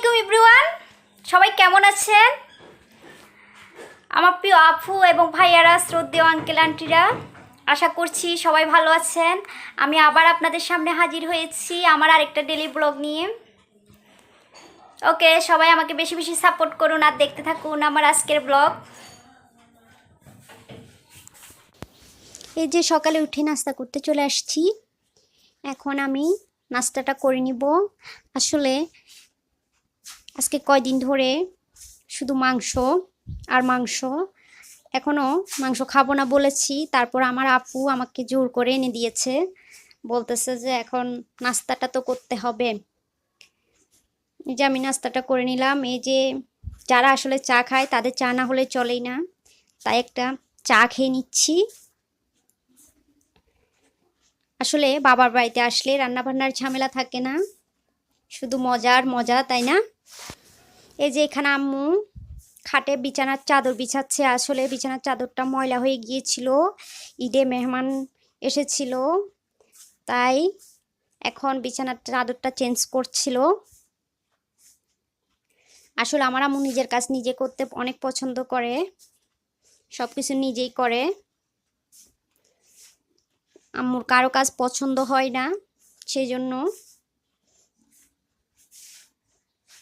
আলাইকুম ইব্রুয়ান সবাই কেমন আছেন? আমার প্রিয় আপু এবং ভাইয়ারা, শ্রদ্ধেয় আঙ্কেল আন্টিরা আশা করছি সবাই ভালো আছেন। আমি আবার আপনাদের সামনে হাজির হয়েছি আমার আরেকটা ডেলি ব্লগ নিয়ে। ওকে সবাই আমাকে বেশি বেশি সাপোর্ট করুন আর দেখতে থাকুন আমার আজকের ব্লগ এই যে সকালে উঠে নাস্তা করতে চলে আসছি। এখন আমি নাস্তাটা করে নিব। আসলে আজকে কয়দিন ধরে শুধু মাংস আর মাংস। এখনও মাংস খাব না বলেছি। তারপর আমার আপু আমাকে জোর করে এনে দিয়েছে। বলতেছে যে এখন নাস্তাটা তো করতে হবে। এই যে আমি নাস্তাটা করে নিলাম। এই যে যারা আসলে চা খায় তাদের চা না হলে চলেই না। তাই একটা চা খেয়ে নিচ্ছি। আসলে বাবার বাড়িতে আসলে রান্নাবান্নার ঝামেলা থাকে না। শুধু মজার মজা, তাই না? এই যে এখানে আম্মু খাটে বিছানার চাদর বিছাচ্ছে। আসলে বিছানার চাদরটা ময়লা হয়ে গিয়েছিল। ঈদে মেহমান এসেছিল। তাই এখন বিছানার চাদরটা চেঞ্জ করছিল। আসলে আমার আম্মু নিজের কাজ নিজে করতে অনেক পছন্দ করে। সব কিছু নিজেই করে। আম্মুর কারও কাজ পছন্দ হয় না সেই জন্য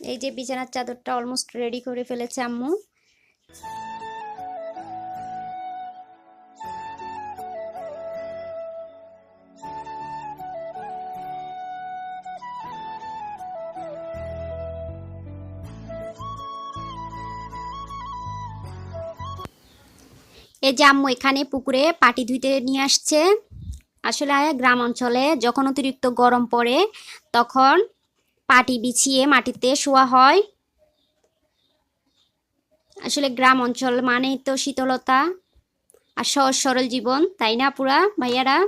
এই যে বিছানার চাদরটা অলমোস্ট রেডি করে ফেলেছে আম্মু। এই যে আম্মু এখানে পুকুরে পাটি ধুইতে নিয়ে আসছে। আসলে গ্রাম অঞ্চলে যখন অতিরিক্ত গরম পড়ে, তখন পাটি বিছিয়ে মাটিতে শোয়া হয়। আসলে গ্রাম অঞ্চল মানেই তো শীতলতা আর সহজ সরল জীবন, তাই না পুরা ভাইয়ারা?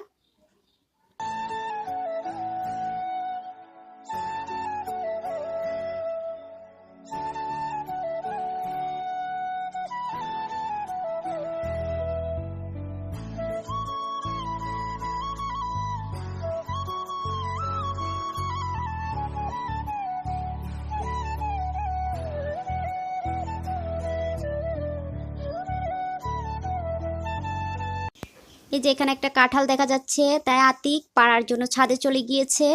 এই যে এখানে একটা কাঁঠাল দেখা যাচ্ছে, তাই আতিক পাড়ার জন্য ছাদে চলে গিয়েছে।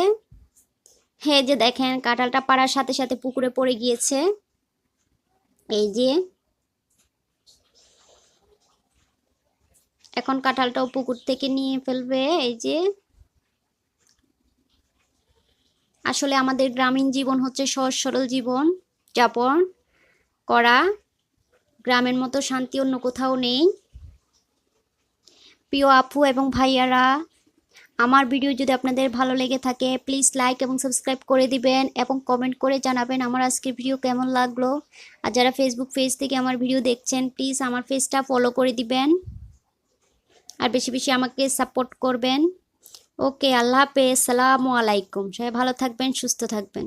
হ্যাঁ যে দেখেন, কাঁঠালটা পাড়ার সাথে সাথে পুকুরে পড়ে গিয়েছে। এই যে এখন কাঁঠালটাও পুকুর থেকে নিয়ে ফেলবে, এই যে। আসলে আমাদের গ্রামীণ জীবন হচ্ছে সহজ সরল জীবন, যাপন করা। গ্রামের মতো শান্তি অন্য কোথাও নেই। প্রিয় আপু এবং ভাইয়ারা, আমার ভিডিও যদি আপনাদের ভালো লেগে থাকে প্লিজ লাইক এবং সাবস্ক্রাইব করে দিবেন এবং কমেন্ট করে জানাবেন আমার আজকের ভিডিও কেমন লাগল। আর যারা ফেসবুক পেজ থেকে আমার ভিডিও দেখছেন প্লিজ আমার পেজটা ফলো করে দিবেন। আর বেশি বেশি আমাকে সাপোর্ট করবেন। ওকে আল্লাহ হাফেজ, সালামু আলাইকুম। সবাই ভালো থাকবেন, সুস্থ থাকবেন।